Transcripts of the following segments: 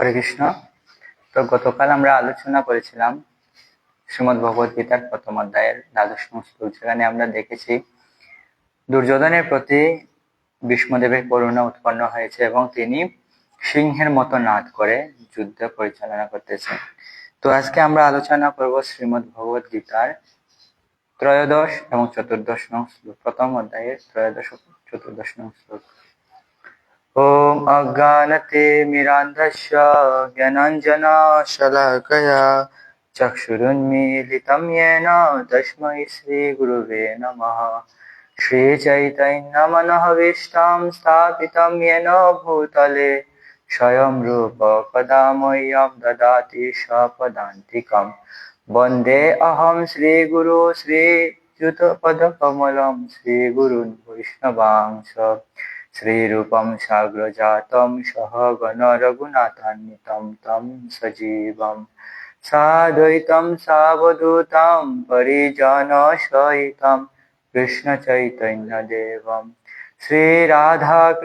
হরে কৃষ্ণ। তো গতকাল আমরা আলোচনা করেছিলাম শ্রীমদ ভগবত গীতার প্রথম অধ্যায়ের দ্বাদশ শ্লোক, যেখানে আমরা দেখেছি দুর্যোধনের প্রতি ভীষ্মদেবের করুণা উৎপন্ন হয়েছে এবং তিনি সিংহের মতো নাদ করে যুদ্ধ পরিচালনা করতেছেন। তো আজকে আমরা আলোচনা করব শ্রীমদ ভগবত গীতার ত্রয়োদশ এবং চতুর্দশ নং শ্লোক, প্রথম অধ্যায়ের ত্রয়োদশ চতুর্দশ নং শ্লোক। ॐ अज्ञानतिमिरान्धस्य ज्ञानाञ्जनशलाकया चक्षुरुन्मीलितं येन तस्मै श्रीगुरुवे नमः। श्रीचैतन्यमनःविष्टां स्थापितं येन भूतले स्वयं रूप कदा मह्यं ददाति स्वपदान्तिकं वंदे अहं श्रीगुरु श्रीयुतपदकमलं श्रीगुरुन् वैष्णवांश। श्रीरूपं साग्रजातं सहगण रघुनाथान्वितं तं सजीवं साद्वैतं सावधूतं परिजनसहितं कृष्णचैतन्यदेवं श्रीराधाकृष्णपादान्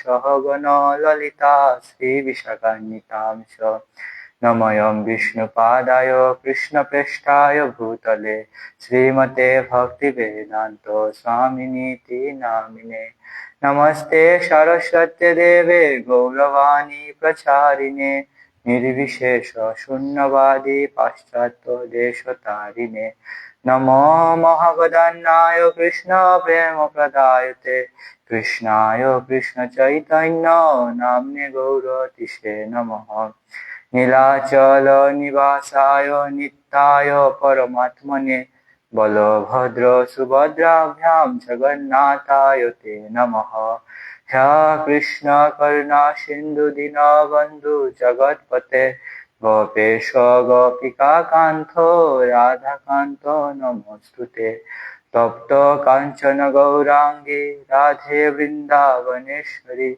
सहगण ललिता श्रीविशाखान्वितां च নময়ম বিষ্ণুপাদায় কৃষ্ণপ্রেষ্ঠায় ভূতলে শ্রীমতে ভক্তিবেদান্ত স্বামিনীতি নামিনে নমস্তে সরস্বত্যে দেবে গৌরবাণী প্রচারিণে নির্বিশেষ শূন্যবাদী পাশ্চাত্য দেশতারিণে নমো মহাবদান্নায় কৃষ্ণ প্রেম প্রদায়তে কৃষ্ণায় কৃষ্ণ চৈতন্য নাম্নে গৌরতিষে নমঃ নীলাচল নিবাসায় নিত্যায় পরমাত্মনে বলভদ্র সুভদ্রাভ্যাম জগন্নাথায় তে নমঃ। হে কৃষ্ণ করুণা সিন্ধু দীনবন্ধু জগৎপতে গোপেশ গোপিকা কান্ত রাধাকান্ত নমস্তুতে তপ্ত কাঞ্চন গৌরাঙ্গী রাধে বৃন্দাবনেশ্বরী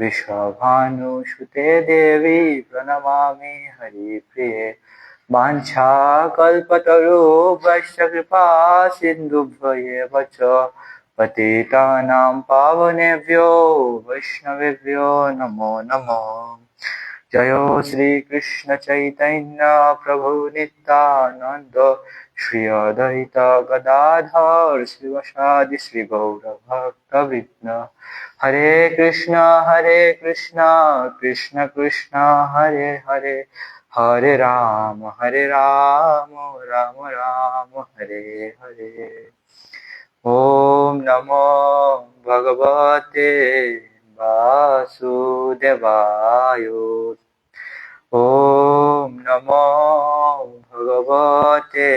वृषभानुसुते देवी प्रणमामि हरिप्रिये। वाञ्छाकल्पतरुभ्यश्च कृपा सिन्धुभ्येव च पतितानां पावनेभ्यो वैष्णवेभ्यो नमो नमः। जयो श्रीकृष्ण चैतन्य प्रभु नित्यानन्द। श्री अद्वैत गदाधर शिवसादि श्री गौरभक्तवृन्द हरे कृष्ण हरे कृष्ण कृष्ण कृष्ण हरे हरे हरे राम हरे राम राम राम हरे हरे ॐ नमो भगवते वासुदेवाय ॐ नमो ভগবতে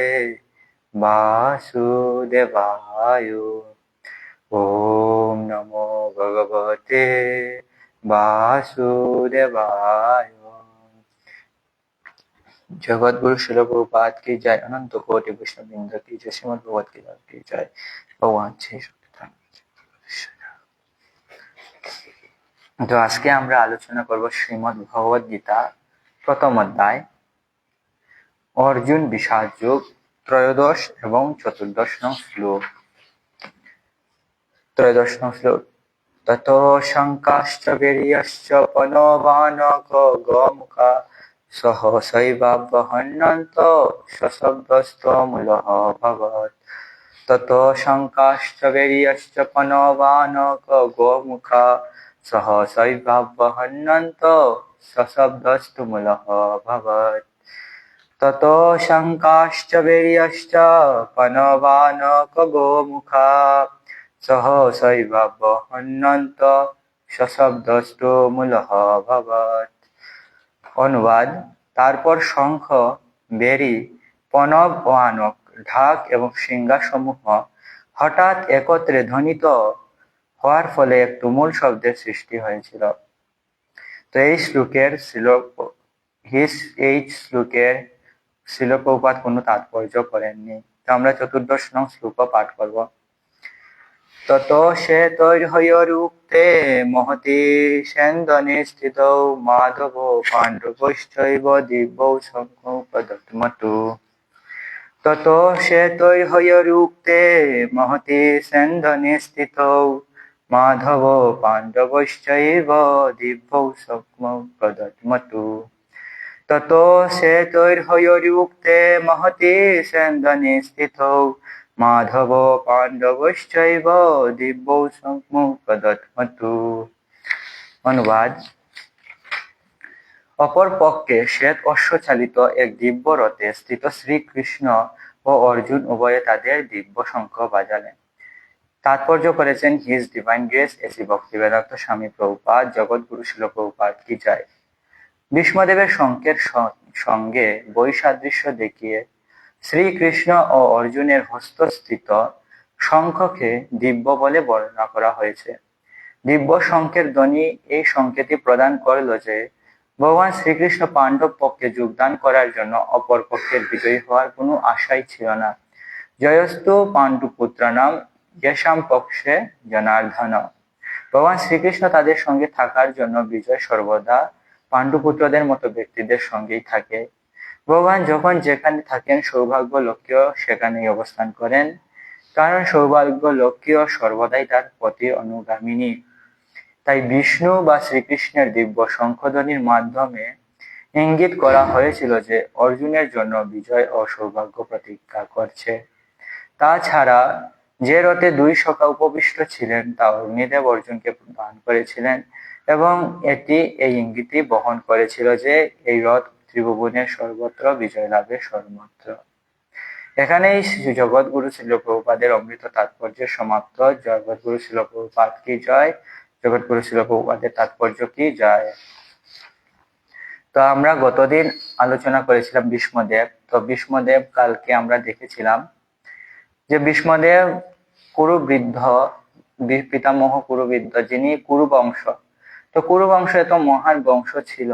বাসুদেবায়। ওম নমো ভগবতে বাসুদেবায়। জগৎগুরু শিল কে কি জয়? অনন্ত কোটি বৈষ্ণবৃন্দ কি জয়? শ্রীমদ ভগবত কি জয়? ভগবান শ্রী তো আজকে আমরা আলোচনা করব শ্রীমদ ভগবত গীতা প্রথম অধ্যায়। অর্জুন বিষাদ যোগ, ত্রয়োদশ এবং চতুর্দশ নং শ্লোক। ত্রয়োদশ নং শ্লোক। তত শঙ্কাশ্চ বীর্যশ্চ পনবানক গোমুখা সহসৈবাবহন্যন্ত সশব্দস্তমূলः ভগৎ তত শঙ্কাশ্চ বীর্যশ্চ পনবানক গোমুখা সহসৈবাবহন্যন্ত সশব্দস্তমূলः ভগৎ তত শঙ্কাশ্চ বীর্যশ্চ পনবানক গোমুখা সহসৈবাবহন্যন্ত সশব্দস্তমূলः ভগৎ অনুবাদ তারপর শঙ্খ, বেরি পনব আনক ঢাক এবং সিংহাসমূহ হঠাৎ একত্রে ধ্বনিত হওয়ার ফলে এক তুমুল শব্দের সৃষ্টি হয়েছিল। তো এই শ্লোকের শ্লোক, এই শ্লোকের শিলপ্রপাত কোনো তাৎপর্য করেননি। তো আমরা চতুর্দশ নং শ্লোক পাঠ করব। তত সে তৈর্হয়রুক্তে মহতি সেন্দনে স্থিত মাধব পাণ্ডবৈশ্চৈব দিব্যৌ শঙ্কোপদত্মতু তত সে তৈর্হয়রুক্তে মহতি সেন্দনে স্থিত মাধব পাণ্ডবশ্চৈব দিব্যৌ সক্ম প্রদত্মতু তত সে তৈর্হয়োরিউক্তে মহতি সেন্দনে স্থিত। মাধব পাণ্ডবশ্চৈব দিব্যৌ সক্ম প্রদত্মতু অনুবাদ। অপর পক্ষে শ্বেত অশ্বচালিত এক দিব্য রথে স্থিত শ্রীকৃষ্ণ ও অর্জুন উভয়ে তাদের দিব্য শঙ্খ বাজালেন। তাৎপর্য করেছেন His Divine Grace A C Bhaktivedanta Swami Prabhupada, জগৎগুরু শিল প্রভুপাদ কি যায় ভীষ্মদেবের শঙ্কের সঙ্গে বৈসাদৃশ্য দেখিয়ে শ্রীকৃষ্ণ ও অর্জুনের হস্তস্থিত শঙ্খকে দিব্য বলে বর্ণনা করা হয়েছে। দিব্য শঙ্কের ধ্বনি এই সংকেতই প্রদান করল যে, ভগবান শ্রীকৃষ্ণ পাণ্ডব পক্ষে যোগদান করার জন্য অপর পক্ষের বিজয়ী হওয়ার কোনো আশাই ছিল না। জয়স্তু পুত্র নাম যেসাম পক্ষে জনার্ধন ভগবান শ্রীকৃষ্ণ তাদের সঙ্গে থাকার জন্য বিজয় সর্বদা পাণ্ডুপুত্রদের মতো ব্যক্তিদের সঙ্গেই থাকে। ভগবান যখন যেখানে থাকেন সৌভাগ্য লক্ষ্য সেখানেই অবস্থান করেন। কারণ সৌভাগ্য লক্ষ্য সর্বদাই তার প্রতি অনুগামিনী। তাই বিষ্ণু বা শ্রীকৃষ্ণের দিব্য শঙ্খধ্বনির মাধ্যমে ইঙ্গিত করা হয়েছিল যে অর্জুনের জন্য বিজয় ও সৌভাগ্য প্রতীক্ষা করছে। তাছাড়া যে রথে দুই সখা উপবিষ্ট ছিলেন, তা অগ্নিদেব অর্জুনকে দান করেছিলেন। এবং এটি এই ইঙ্গিতই বহন করেছিল যে এই রথ ত্রিভুবনের সর্বত্র বিজয় লাভের সর্বত্র। এখানেই জগৎগুরু ছিল প্রভুপাদের অমৃত তাৎপর্যের সমাপ্ত। জগৎগুরু ছিল কি জয়? জগৎগুরু ছিল প্রভুপাদের তাৎপর্য কি জয়? তো আমরা গতদিন আলোচনা করেছিলাম ভীষ্মদেব তো ভীষ্মদেব কালকে আমরা দেখেছিলাম যে ভীষ্মদেব কুরু বৃদ্ধ পিতামহ কুরু বৃদ্ধ যিনি কুরু বংশ তো কুরু বংশ এত মহান বংশ ছিল।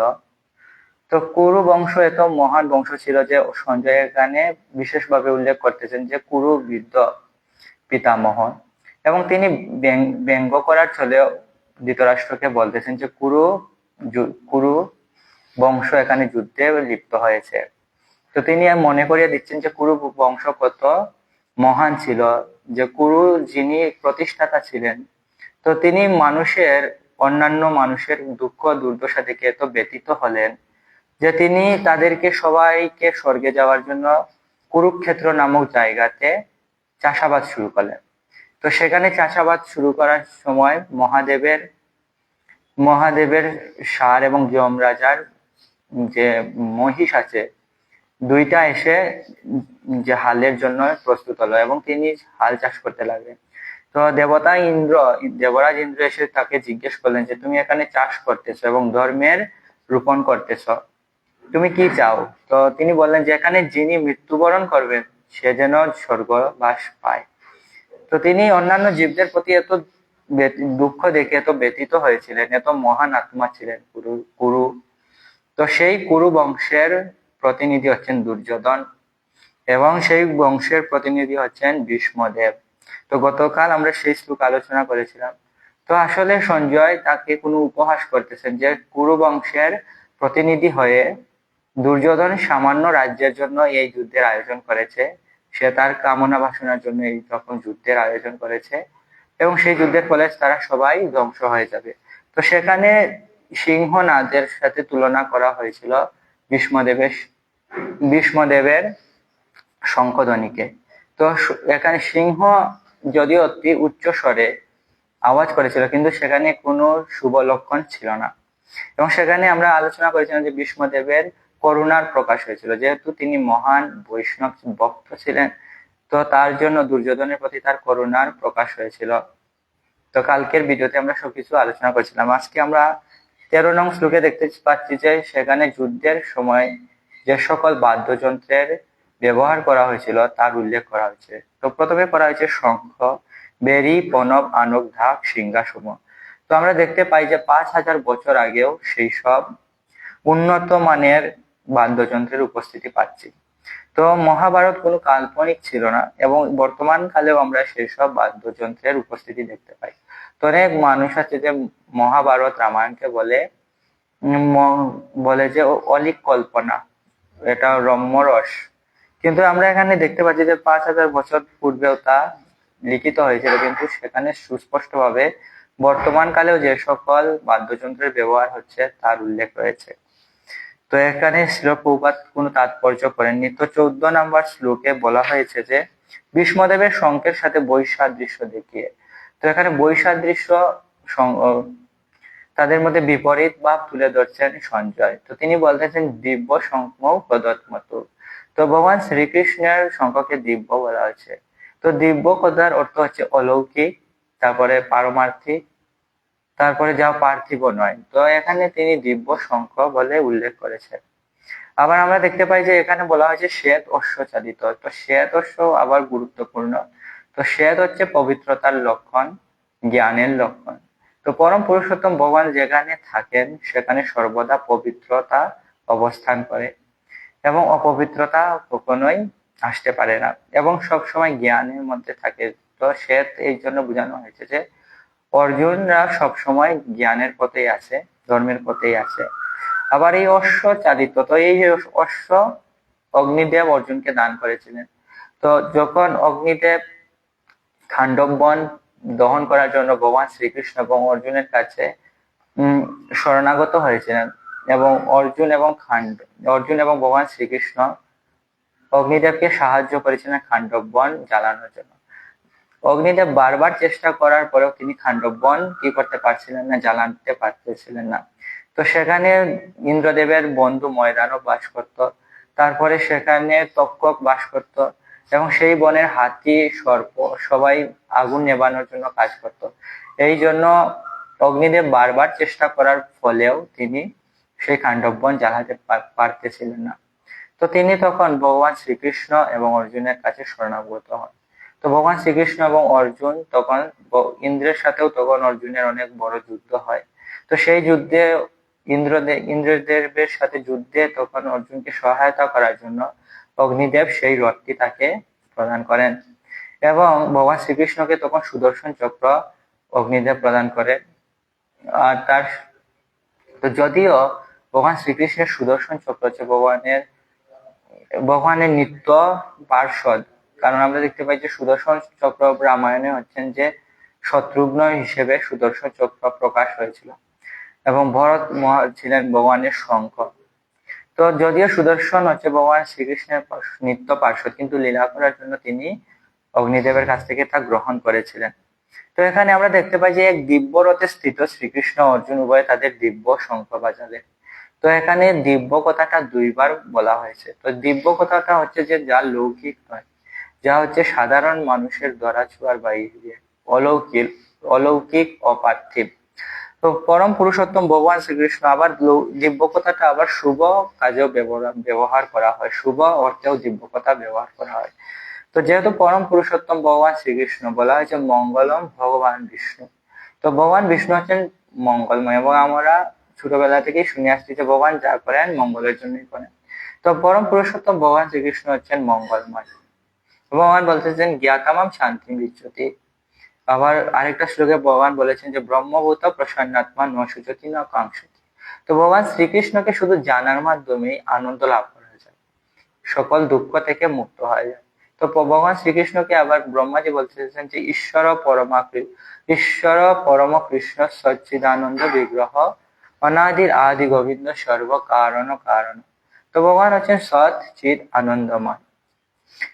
তো কুরু বংশ এত মহান বংশ ছিল যে সঞ্জয় এখানে বিশেষভাবে উল্লেখ করতেছেন যে কুরু বৃদ্ধ পিতামহ। এবং তিনি ব্যঙ্গ করার চলেও ধৃতরাষ্ট্রকে বলতেছেন যে কুরু কুরু বংশ এখানে যুদ্ধে লিপ্ত হয়েছে। তো তিনি মনে করিয়ে দিচ্ছেন যে কুরু বংশ কত মহান ছিল, যে কুরু যিনি প্রতিষ্ঠাতা ছিলেন। তো তিনি মানুষের অন্যান্য মানুষের দুঃখ দুর্দশা থেকে এত ব্যতীত হলেন যে তিনি তাদেরকে সবাইকে স্বর্গে যাওয়ার জন্য কুরুক্ষেত্র নামক জায়গাতে চাষাবাদ শুরু করলেন। তো সেখানে চাষাবাদ শুরু করার সময় মহাদেবের মহাদেবের সার এবং যমরাজার যে মহিষ আছে, দুইটা এসে যে হালের জন্য প্রস্তুত হলো এবং তিনি হাল চাষ করতে লাগলেন। তো দেবতা ইন্দ্র, দেবরাজ ইন্দ্র এসে তাকে জিজ্ঞেস করলেন যে, তুমি এখানে চাষ করতেছো এবং ধর্মের রোপণ করতেছ, তুমি কি চাও? তো তিনি বললেন যে, এখানে যিনি মৃত্যুবরণ করবেন, সে যেন স্বর্গবাস পায়। তো তিনি অন্যান্য জীবদের প্রতি এত দুঃখ দেখে এত ব্যতীত হয়েছিলেন, এত মহান আত্মা ছিলেন কুরু কুরু। তো সেই কুরু বংশের প্রতিনিধি হচ্ছেন দুর্যোধন এবং সেই বংশের প্রতিনিধি হচ্ছেন ভীষ্মদেব। তো গতকাল আমরা সেই শ্লোক আলোচনা করেছিলাম। তো আসলে সঞ্জয় তাকে কোনো উপহাস করতেছেন যে কুরু বংশের প্রতিনিধি হয়ে দুর্যোধন সামান্য রাজ্যের জন্য এই যুদ্ধের আয়োজন করেছে। সে তার কামনা বাসনার জন্য এই রকম যুদ্ধের আয়োজন করেছে এবং সেই যুদ্ধের ফলে তারা সবাই ধ্বংস হয়ে যাবে। তো সেখানে সিংহনাদের সাথে তুলনা করা হয়েছিল ভীষ্মদেবের ভীষ্মদেবের শঙ্খধ্বনিকে। তো এখানে সিংহ যদিও অতি উচ্চ স্বরে আওয়াজ করেছিল, কিন্তু সেখানে কোনো শুভ লক্ষণ ছিল না। এবং সেখানে আমরা আলোচনা করেছিলাম যে ভীষ্মদেবের করুণার প্রকাশ হয়েছিল। যেহেতু তিনি মহান বৈষ্ণব ভক্ত ছিলেন, তো তার জন্য দুর্যোধনের প্রতি তার করুণার প্রকাশ হয়েছিল। তো কালকের ভিডিওতে আমরা সবকিছু আলোচনা করেছিলাম। আজকে আমরা তেরো নং শ্লোকে দেখতে পাচ্ছি যে সেখানে যুদ্ধের সময় যে সকল বাদ্যযন্ত্রের ব্যবহার করা হয়েছিল, তার উল্লেখ করা হয়েছে। তো প্রথমে করা হয়েছে শঙ্খ, বেরি পনব আনক ঢাক, সিংহাসম। তো আমরা দেখতে পাই যে পাঁচ হাজার বছর আগেও সেই সব উন্নত মানের বাদ্যযন্ত্রের উপস্থিতি পাচ্ছি। তো মহাভারত কোনো কাল্পনিক ছিল না এবং বর্তমান কালেও আমরা সেই সব বাদ্যযন্ত্রের উপস্থিতি দেখতে পাই। তো অনেক মানুষ আছে যে মহাভারত রামায়ণকে বলে বলে যে অলিক কল্পনা, এটা রম্যরস কিন্তু আমরা এখানে দেখতে পাচ্ছি যে পাঁচ হাজার বছর পূর্বেও তা লিখিত হয়েছিল, কিন্তু সেখানে সুস্পষ্টভাবে বর্তমান কালেও যে সকল বাদ্যযন্ত্রের ব্যবহার হচ্ছে তার উল্লেখ রয়েছে। তো এখানে শিলপ্রপাত কোনো তাৎপর্য করেননি। তো চৌদ্দ নম্বর শ্লোকে বলা হয়েছে যে, ভীষ্মদেবের শঙ্কের সাথে বৈসাদৃশ্য দেখিয়ে। তো এখানে বৈসাদৃশ্য তাদের মধ্যে বিপরীত ভাব তুলে ধরছেন সঞ্জয়। তো তিনি বলতেছেন দিব্য শঙ্খ প্রদত্মত তো ভগবান শ্রীকৃষ্ণের শঙ্খকে দিব্য বলা হয়েছে। তো দিব্য কথার অর্থ হচ্ছে অলৌকিক, তারপরে পারমার্থিক, তারপরে যা পার্থিব নয়। তো এখানে তিনি দিব্য শঙ্খ বলে উল্লেখ করেছেন। আবার আমরা দেখতে পাই যে এখানে বলা হয়েছে শ্বেত অশ্ব চালিত। তো শ্বেত অশ্ব আবার গুরুত্বপূর্ণ। তো শ্বেত হচ্ছে পবিত্রতার লক্ষণ, জ্ঞানের লক্ষণ। তো পরম পুরুষোত্তম ভগবান যেখানে থাকেন, সেখানে সর্বদা পবিত্রতা অবস্থান করে। এবং অপবিত্রতা কখনোই আসতে পারে না। এবং সব সময় জ্ঞানের মধ্যে থাকে। তো সে এই জন্য বোঝানো হয়েছে যে, অর্জুনরা সব সময় জ্ঞানের পথেই আছে, ধর্মের পথেই আছে। আবার এই অশ্ব চালিত তো এই অশ্ব অগ্নিদেব অর্জুনকে দান করেছিলেন। তো যখন অগ্নিদেব খান্ডব বন দহন করার জন্য ভগবান শ্রীকৃষ্ণ এবং অর্জুনের কাছে শরণাগত হয়েছিলেন এবং অর্জুন এবং খান্ড, অর্জুন এবং ভগবান শ্রীকৃষ্ণ অগ্নিদেবকে সাহায্য করেছিলেন খান্ডব বন জ্বালানোর জন্য। অগ্নিদেব বারবার চেষ্টা করার পরেও তিনি খান্ডব বন কি করতে পারছিলেন না জ্বালানতে পারতেছিলেন না। তো সেখানে ইন্দ্রদেবের বন্ধু ময়দানও বাস করত। তারপরে সেখানে তক্ষক বাস করত এবং সেই বনের হাতি, সর্প সবাই আগুন নেবানোর জন্য কাজ করত। এই জন্য অগ্নিদেব বারবার চেষ্টা করার ফলেও তিনি সেই বন জ্বালাতে পারতেছিলেন না। তো তিনি তখন ভগবান শ্রীকৃষ্ণ এবং অর্জুনের কাছে শরণাগত হন। তো ভগবান শ্রীকৃষ্ণ এবং অর্জুন তখন ইন্দ্রের সাথেও তখন অর্জুনের অনেক বড় যুদ্ধ হয়। তো সেই যুদ্ধে ইন্দ্রদেব ইন্দ্রদেবের সাথে যুদ্ধে তখন অর্জুনকে সহায়তা করার জন্য অগ্নিদেব সেই রথটি তাকে প্রদান করেন এবং ভগবান শ্রীকৃষ্ণকে তখন সুদর্শন চক্র অগ্নিদেব প্রদান করে আর তার তো যদিও ভগবান শ্রীকৃষ্ণের সুদর্শন চক্র হচ্ছে ভগবানের ভগবানের নিত্য পার্শ্বদ। কারণ আমরা দেখতে পাই যে সুদর্শন চক্র রামায়ণে হচ্ছেন যে শত্রুঘ্ন হিসেবে সুদর্শন চক্র প্রকাশ হয়েছিল। এবং ভরত ছিলেন ভগবানের শঙ্খ। তো যদিও সুদর্শন হচ্ছে ভগবান শ্রীকৃষ্ণের নিত্য পার্শ্বদ, কিন্তু লীলা করার জন্য তিনি অগ্নিদেবের কাছ থেকে তা গ্রহণ করেছিলেন। তো এখানে আমরা দেখতে পাই যে এক দিব্য রথে স্থিত শ্রীকৃষ্ণ অর্জুন উভয় তাদের দিব্য শঙ্খ বাজালে। তো এখানে দিব্য কথাটা দুইবার বলা হয়েছে। তো দিব্য কথাটা হচ্ছে যে, যা লৌকিক নয়, যা হচ্ছে সাধারণ মানুষের দ্বারা ছোঁয়ার বাইরে। অলৌকিক অলৌকিক, অপার্থিব। তো পরম পুরুষোত্তম ভগবান শ্রীকৃষ্ণ আবার দিব্য কথাটা আবার শুভ কাজেও ব্যবহার করা হয়। শুভ অর্থেও দিব্য কথা ব্যবহার করা হয়। তো যেহেতু পরম পুরুষোত্তম ভগবান শ্রীকৃষ্ণ, বলা হয়েছে মঙ্গলম ভগবান বিষ্ণু। তো ভগবান বিষ্ণু হচ্ছেন মঙ্গলময় এবং আমরা ছোটবেলা থেকেই শুনে আসছি যে ভগবান যা করেন মঙ্গলের জন্যই করেন। তো পরম পুরুষোত্তম ভগবান শ্রীকৃষ্ণ হচ্ছেন মঙ্গলময়। ভগবান বলতেছেন জ্ঞাতামাম শান্তি বিচ্যুতি। আবার আরেকটা শ্লোকে ভগবান বলেছেন যে, ব্রহ্মভূত প্রসন্নাত্মা ন সুচতি ন কাঙ্ক্ষতি। তো ভগবান শ্রীকৃষ্ণকে শুধু জানার মাধ্যমেই আনন্দ লাভ করা যায়। সকল দুঃখ থেকে মুক্ত হয়ে যায়। তো ভগবান শ্রীকৃষ্ণকে আবার ব্রহ্মাজি বলতেছেন যে, ঈশ্বর পরমা ঈশ্বর পরম কৃষ্ণ সচ্চিদানন্দ বিগ্রহ অনাদির আদি গোবিন্দ সর্ব কারণ তো ভগবান হচ্ছেন সৎ চিত আনন্দময়।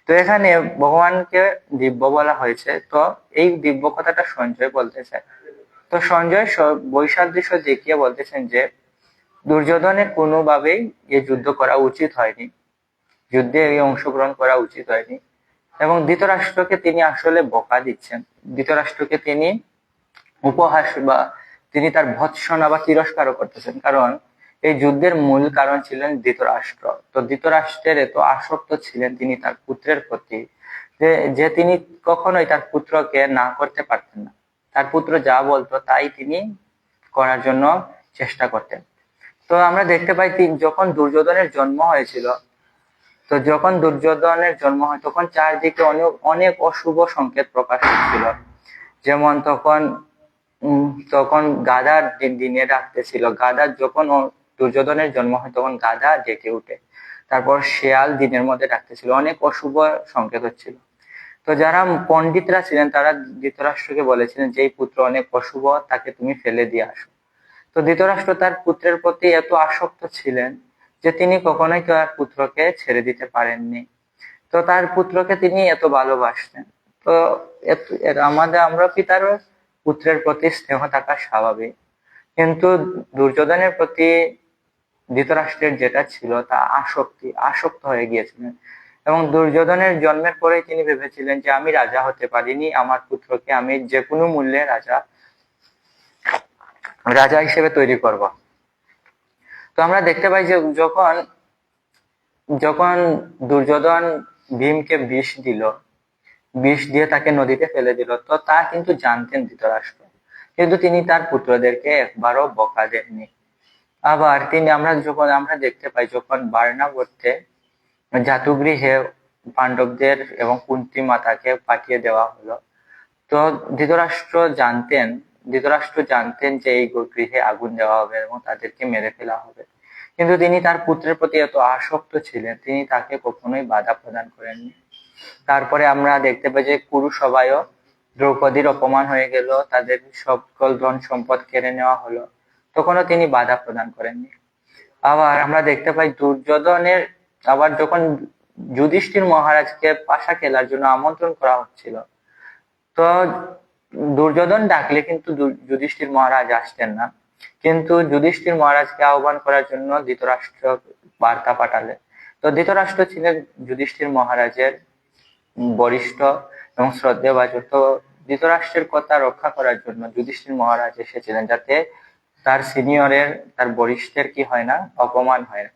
তো এখানে ভগবানকে দিব্য বলা হয়েছে। তো এই দিব্য কথাটা সঞ্জয় বলতে চায় তো সঞ্জয় বৈসাদৃশ্য দেখিয়ে বলতেছেন যে, দুর্যোধনের কোনোভাবেই এই যুদ্ধ করা উচিত হয়নি। যুদ্ধে এই অংশগ্রহণ করা উচিত হয়নি। এবং ধৃতরাষ্ট্রকে তিনি আসলে বকা দিচ্ছেন। ধৃতরাষ্ট্রকে তিনি উপহাস বা তিনি তার ভৎসনা বা তিরস্কারও করতেছেন। কারণ এই যুদ্ধের মূল কারণ ছিলেন ধৃতরাষ্ট্র। তো ধৃতরাষ্ট্রের এত আসক্ত ছিলেন তিনি তার পুত্রের প্রতি যে যে তিনি কখনোই তার পুত্রকে না করতে পারতেন না। তার পুত্র যা বলতো তাই তিনি করার জন্য চেষ্টা করতেন। তো আমরা দেখতে পাই যখন দুর্যোধনের জন্ম হয়েছিল, তো যখন দুর্যোধনের জন্ম হয়, তখন চারদিকে অনেক অনেক অশুভ সংকেত প্রকাশ হচ্ছিল। যেমন তখন তখন গাদার দিনে ডাকতেছিল গাদার যখন দুর্যোধনের জন্ম হয়, তখন গাধা ডেকে উঠে। তারপর শেয়াল দিনের মধ্যে ডাকতেছিল অনেক অশুভ সংকেত হচ্ছিল। তো যারা পণ্ডিতরা ছিলেন, তারা ধৃতরাষ্ট্রকে বলেছিলেন যে, এই পুত্র অনেক অশুভ, তাকে তুমি ফেলে দিয়ে আসো। তো ধৃতরাষ্ট্র তার পুত্রের প্রতি এত আসক্ত ছিলেন যে, তিনি কখনোই তার পুত্রকে ছেড়ে দিতে পারেননি। তো তার পুত্রকে তিনি এত ভালোবাসতেন। তো আমাদের আমরা পিতার পুত্রের প্রতি স্নেহ থাকা স্বাভাবিক। কিন্তু দুর্যোধনের প্রতি ধৃতরাষ্ট্রের যেটা ছিল তা আসক্তি, আসক্ত হয়ে গিয়েছিলেন। এবং দুর্যোধনের জন্মের পরে তিনি ভেবেছিলেন যে আমি রাজা হতে পারিনি, আমার পুত্রকে আমি যে কোনো মূল্যে রাজা রাজা হিসেবে তৈরি করব। তো আমরা দেখতে পাই যে যখন যখন দুর্যোধন ভীমকে বিষ দিল বিষ দিয়ে তাকে নদীতে ফেলে দিল। তো তা কিন্তু জানতেন ধৃতরাষ্ট্র। কিন্তু তিনি তার পুত্রদেরকে একবারও বকা দেননি। আবার তিনি আমরা যখন, আমরা দেখতে পাই যখন বার্নাবর্তে জাতুগৃহে পাণ্ডবদের এবং কুন্তি মাতাকে পাঠিয়ে দেওয়া হলো, তো ধৃতরাষ্ট্র জানতেন ধৃতরাষ্ট্র জানতেন যে এই গৃহে আগুন দেওয়া হবে এবং তাদেরকে মেরে ফেলা হবে। কিন্তু তিনি তার পুত্রের প্রতি এত আসক্ত ছিলেন, তিনি তাকে কখনোই বাধা প্রদান করেননি। তারপরে আমরা দেখতে পাই যে কুরু সবাইও দ্রৌপদীর অপমান হয়ে গেল, তাদের সকল ধন সম্পদ কেড়ে নেওয়া হলো। তখনও তিনি বাধা প্রদান করেননি। আবার আমরা দেখতে পাই দুর্যোধনের আবার যখন যুধিষ্ঠির মহারাজকে পাশা খেলার জন্য আমন্ত্রণ করা হচ্ছিল, তো দুর্যোধন ডাকলে কিন্তু যুধিষ্ঠির মহারাজ আসতেন না। কিন্তু যুধিষ্ঠির মহারাজকে আহ্বান করার জন্য ধৃতরাষ্ট্র বার্তা পাঠালে। তো ধৃতরাষ্ট্র ছিলেন যুধিষ্ঠির মহারাজের বরিষ্ঠ এবং শ্রদ্ধেভাজন তো ধৃতরাষ্ট্রের কথা রক্ষা করার জন্য যুধিষ্ঠির মহারাজ এসেছিলেন যাতে তার সিনিয়রের, তার বরিষ্ঠের কি হয় না, অপমান হয় না।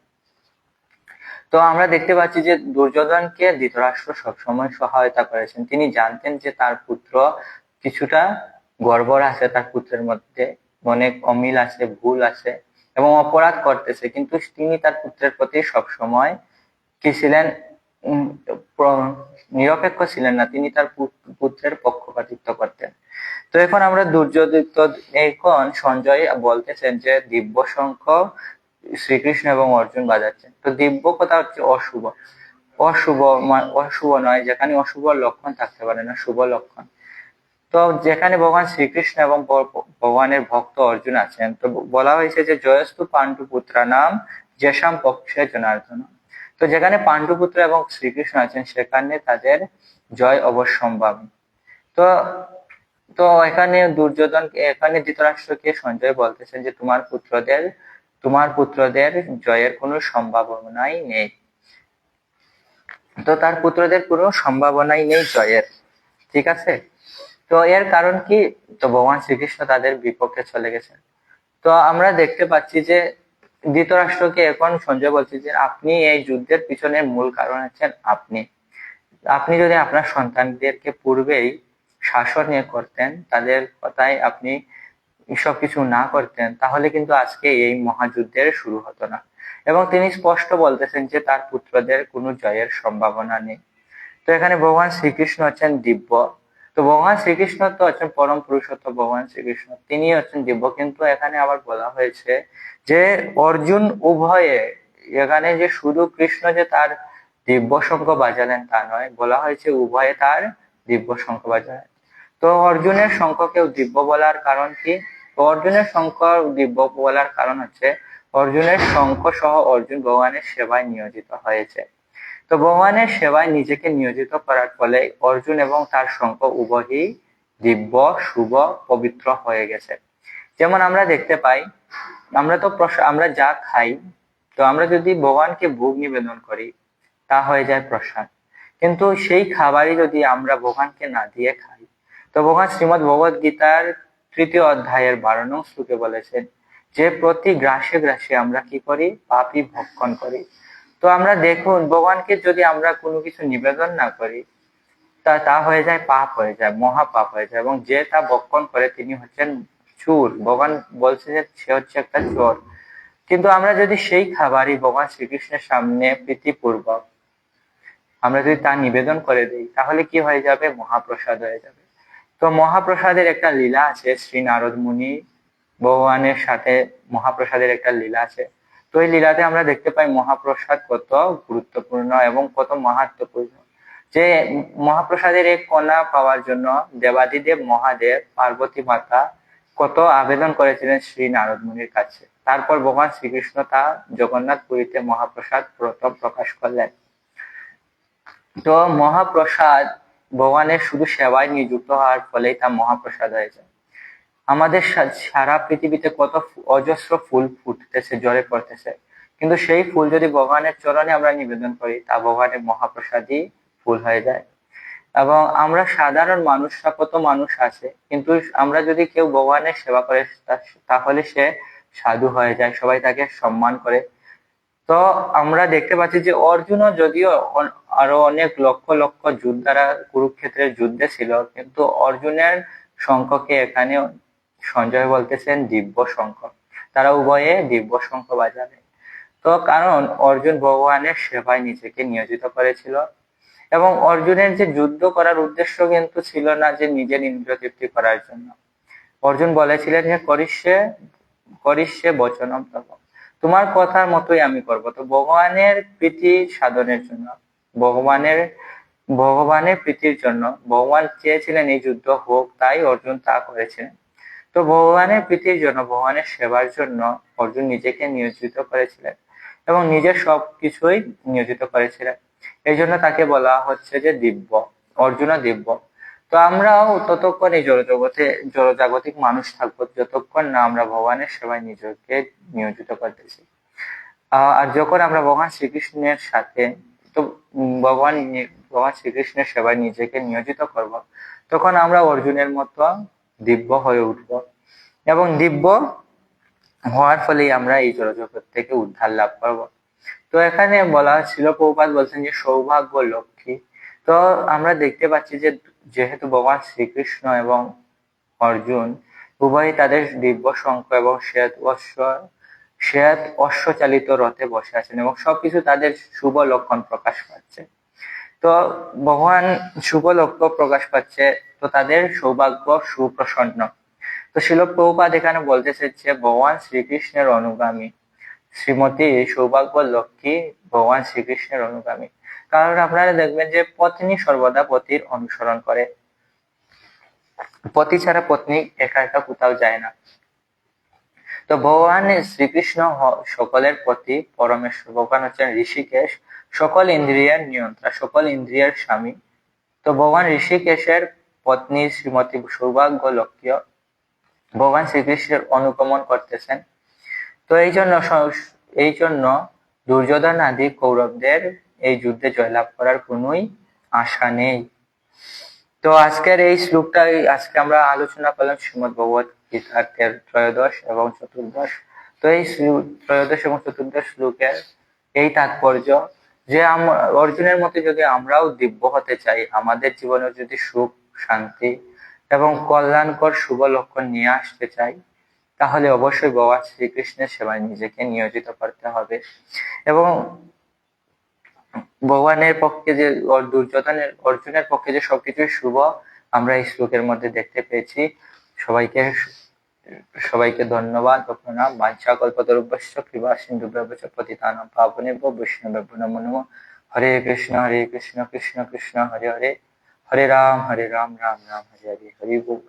তো আমরা দেখতে পাচ্ছি যে দুর্যোধনকে ধৃতরাষ্ট্র সবসময় সহায়তা করেছেন। তিনি জানতেন যে তার পুত্র কিছুটা গর্বর আছে তার পুত্রের মধ্যে অনেক অমিল আছে, ভুল আছে এবং অপরাধ করতেছে। কিন্তু তিনি তার পুত্রের প্রতি সবসময় কি ছিলেন নিরপেক্ষ ছিলেন না। তিনি তার পুত্রের পক্ষপাতিত্ব করতেন। তো এখন আমরা দুর্যোধিত এখন সঞ্জয় বলতেছেন যে দিব্য শঙ্খ শ্রীকৃষ্ণ এবং অর্জুন বাজাচ্ছেন। তো দিব্য কথা হচ্ছে অশুভ। অশুভ অশুভ নয়, যেখানে অশুভ লক্ষণ থাকতে পারে না, শুভ লক্ষণ। তো যেখানে ভগবান শ্রীকৃষ্ণ এবং ভগবানের ভক্ত অর্জুন আছেন, তো বলা হয়েছে যে জয়স্তু পাণ্ডু পুত্রা নাম যেসাম পক্ষে জনার্দন। তো যেখানে পাণ্ডুপুত্র এবং শ্রীকৃষ্ণ আছেন, সেখানে তাদের জয় অবশ্যম্ভাব। তো তো এখানে দুর্যোধন, এখানে ধৃতরাষ্ট্রকে সঞ্জয় বলতেছেন যে, তোমার পুত্রদের তোমার পুত্রদের জয়ের কোনো সম্ভাবনাই নেই। তো তার পুত্রদের কোনো সম্ভাবনাই নেই জয়ের। ঠিক আছে? তো এর কারণ কি? তো ভগবান শ্রীকৃষ্ণ তাদের বিপক্ষে চলে গেছেন। তো আমরা দেখতে পাচ্ছি যে ধৃতরাষ্ট্রকে এখন সঞ্জয় বলছে যে আপনি এই যুদ্ধের পিছনে মূল কারণ হচ্ছেন আপনি। আপনি যদি আপনার সন্তানদেরকে পূর্বেই শাসন নিয়ে করতেন, তাদের কথায় আপনি সব কিছু না করতেন, তাহলে কিন্তু আজকে এই মহাযুদ্ধের শুরু হতো না। এবং তিনি স্পষ্ট বলতেছেন যে তার পুত্রদের কোনো জয়ের সম্ভাবনা নেই। তো এখানে ভগবান শ্রীকৃষ্ণ হচ্ছেন দিব্য। তো ভগবান শ্রীকৃষ্ণ তো হচ্ছেন পরম পুরুষত্ব ভগবান শ্রীকৃষ্ণ। তিনি হচ্ছেন দিব্য। কিন্তু এখানে আবার বলা হয়েছে যে অর্জুন উভয়ে, এখানে যে শুধু কৃষ্ণ যে তার দিব্য শঙ্খ বাজালেন তা নয়, বলা হয়েছে উভয়ে তার দিব্য শঙ্খ বাজালেন। তো অর্জুনের শঙ্খকেও দিব্য বলার কারণ কি? অর্জুনের শঙ্খ দিব্য বলার কারণ হচ্ছে, অর্জুনের শঙ্খ সহ অর্জুন ভগবানের সেবায় নিয়োজিত হয়েছে। তো ভগবানের সেবায় নিজেকে নিয়োজিত করার ফলে অর্জুন এবং তার শঙ্খ উভয়ই দিব্য, শুভ, পবিত্র হয়ে গেছে। যেমন আমরা দেখতে পাই আমরা তো আমরা যা খাই, তো আমরা যদি ভগবানকে ভোগ নিবেদন করি, তা হয়ে যায় প্রসাদ। কিন্তু সেই খাবারই যদি আমরা ভগবানকে না দিয়ে খাই, তো ভগবান শ্রীমদ ভগবত গীতার তৃতীয় অধ্যায়ের বারো নং শ্লোকে বলেছেন, যে প্রতি গ্রাসে গ্রাসে আমরা কি করি? পাপই ভক্ষণ করি। তো আমরা দেখুন, ভগবানকে যদি আমরা কোনো কিছু নিবেদন না করি, তা তা হয়ে যায়, পাপ হয়ে যায় মহা পাপ হয়ে যায়, এবং যে তা ভক্ষণ করে তিনি হচ্ছেন চুর ভগবান বলছে যে সে হচ্ছে একটা চোর। কিন্তু আমরা যদি সেই খাবারই ভগবান শ্রীকৃষ্ণের সামনে প্রীতিপূর্বক আমরা যদি তা নিবেদন করে দিই, তাহলে কি হয়ে যাবে? মহাপ্রসাদ হয়ে যাবে। তো মহাপ্রসাদের একটা লীলা আছে, শ্রী নারদ মুনি ভগবানের সাথে মহাপ্রসাদের একটা লীলা আছে। তো এই লীলাতে আমরা দেখতে পাই মহাপ্রসাদ কত গুরুত্বপূর্ণ এবং কত মাহাত্মপূর্ণ যে মহাপ্রসাদের এক কণা পাওয়ার জন্য দেবাদিদেব, মহাদেব, পার্বতী মাতা কত আবেদন করেছিলেন শ্রী নারদ মুনির কাছে? তারপর ভগবান শ্রীকৃষ্ণ তা জগন্নাথ পুরীতে মহাপ্রসাদ প্রথম প্রকাশ করলেন। তো মহাপ্রসাদ ভগবানের শুধু সেবায় নিযুক্ত হওয়ার ফলেই তা মহাপ্রসাদ হয়েছে আমাদের সারা পৃথিবীতে কত অজস্র ফুল ফুটতেছে, জ্বরে পড়তেছে। কিন্তু সেই ফুল যদি ভগবানের চরণে আমরা নিবেদন করি, তা ভগবানের মহাপ্রসাদই ফুল হয়ে যায়। এবং আমরা সাধারণ মানুষরা কত মানুষ আছে। কিন্তু আমরা যদি কেউ ভগবানের সেবা করে তাহলে সে সাধু হয়ে যায়, সবাই তাকে সম্মান করে। তো আমরা দেখতে পাচ্ছি যে অর্জুনও যদিও আরও অনেক লক্ষ লক্ষ যোদ্ধারা কুরুক্ষেত্রের যুদ্ধে ছিল, কিন্তু অর্জুনের শঙ্খকে এখানে সঞ্জয় বলতেছেন দিব্য শঙ্খ তারা উভয়ে দিব্য শঙ্খ বাজাবে তো কারণ অর্জুন ভগবানের সেবায় নিজেকে নিয়োজিত করেছিল। এবং অর্জুনের যে যুদ্ধ করার উদ্দেশ্য কিন্তু ছিল না যে নিজের ইন্দ্রিয় তৃপ্তি করার জন্য। অর্জুন বলেছিলেন যে, করিষ্যে করিষ্যে বচনম তব। তোমার কথার মতোই আমি করব। তো ভগবানের প্রীতি সাধনের জন্য, ভগবানের ভগবানের প্রীতির জন্য ভগবান চেয়েছিলেন এই যুদ্ধ হোক, তাই অর্জুন তা করেছিলেন তো ভগবানের প্রীতির জন্য, ভগবানের সেবার জন্য অর্জুন নিজেকে নিয়োজিত করেছিলেন এবং নিজের সবকিছুই নিয়োজিত করেছিলেন। এই জন্য তাকে বলা হচ্ছে যে দিব্য অর্জুন দিব্য। তো আমরাও ততক্ষণ এই জড়জগতে, জড়জাগতিক মানুষ থাকব, যতক্ষণ না আমরা ভগবানের সেবায় নিজেকে নিয়োজিত করতেছি। আর যখন আমরা ভগবান শ্রীকৃষ্ণের সাথে, তো ভগবান ভগবান শ্রীকৃষ্ণের সেবায় নিজেকে নিয়োজিত করব, তখন আমরা অর্জুনের মতো দিব্য হয়ে উঠব। এবং দিব্য হওয়ার ফলেই আমরা এই জড়জগৎ থেকে উদ্ধার লাভ করব। তো এখানে বলা ছিল প্রভুপাত বলছেন যে সৌভাগ্য লক্ষ্মী। তো আমরা দেখতে পাচ্ছি যে যেহেতু ভগবান শ্রীকৃষ্ণ এবং অর্জুন, উভয়ই তাদের দিব্য শঙ্খ এবং শ্বেত অশ্ব, শ্বেত অশ্বচালিত রথে বসে আছেন এবং সবকিছু তাদের শুভ লক্ষণ প্রকাশ পাচ্ছে। তো ভগবান শুভ লক্ষ্য প্রকাশ পাচ্ছে, তো তাদের সৌভাগ্য সুপ্রসন্ন। তো শিল এখানে বলতেছে যে ভগবান শ্রীকৃষ্ণের অনুগামী। শ্রীমতী সৌভাগ্য লক্ষ্মী ভগবান শ্রীকৃষ্ণের অনুগামী। কারণ আপনারা দেখবেন যে পত্নী সর্বদা পতির অনুসরণ করে। পতি ছাড়া পত্নী একা একা কোথাও যায় না। তো ভগবান শ্রীকৃষ্ণ সকলের প্রতি পরমেশ্বর। ভগবান হচ্ছেন ঋষিকেশ, সকল ইন্দ্রিয়ের নিয়ন্ত্রণ সকল ইন্দ্রিয়ের স্বামী। তো ভগবান ঋষিকেশের পত্নী শ্রীমতী সৌভাগ্য লক্ষ্য ভগবান শ্রীকৃষ্ণের অনুগমন করতেছেন। তো এই জন্য এই জন্য দুর্যোধন আদি কৌরবদের এই যুদ্ধে জয়লাভ করার কোনোই আশা নেই। তো আজকের এই শ্লোকটা আজকে আমরা আলোচনা করলাম শ্রীমদ ভগবত গীতার তের- ত্রয়োদশ এবং চতুর্দশ। তো এই ত্রয়োদশ এবং চতুর্দশ শ্লোকের এই তাৎপর্য যে আম- অর্জুনের মতো যদি আমরাও দিব্য হতে চাই, আমাদের জীবনে যদি সুখ, শান্তি এবং কল্যাণকর শুভ লক্ষণ নিয়ে আসতে চাই তাহলে অবশ্যই ভগবান শ্রীকৃষ্ণের সেবায় নিজেকে নিয়োজিত করতে হবে। এবং ভগবানের পক্ষে যে দুর্যোধনের, অর্জুনের পক্ষে যে সবকিছুই শুভ, আমরা এই শ্লোকের মধ্যে দেখতে পেয়েছি। সবাইকে সবাইকে ধন্যবাদ ও প্রণাম। বাঞ্ছা কল্পতরুভ্যশ্চ কৃপা সিন্ধু ব্যবচ পতিতানাম পাবনেভ্য বৈষ্ণবেভ্য নমো নমঃ। হরে কৃষ্ণ হরে কৃষ্ণ কৃষ্ণ কৃষ্ণ, হরে হরে। হরে রাম হরে রাম রাম রাম, হরে হরে। হরি বল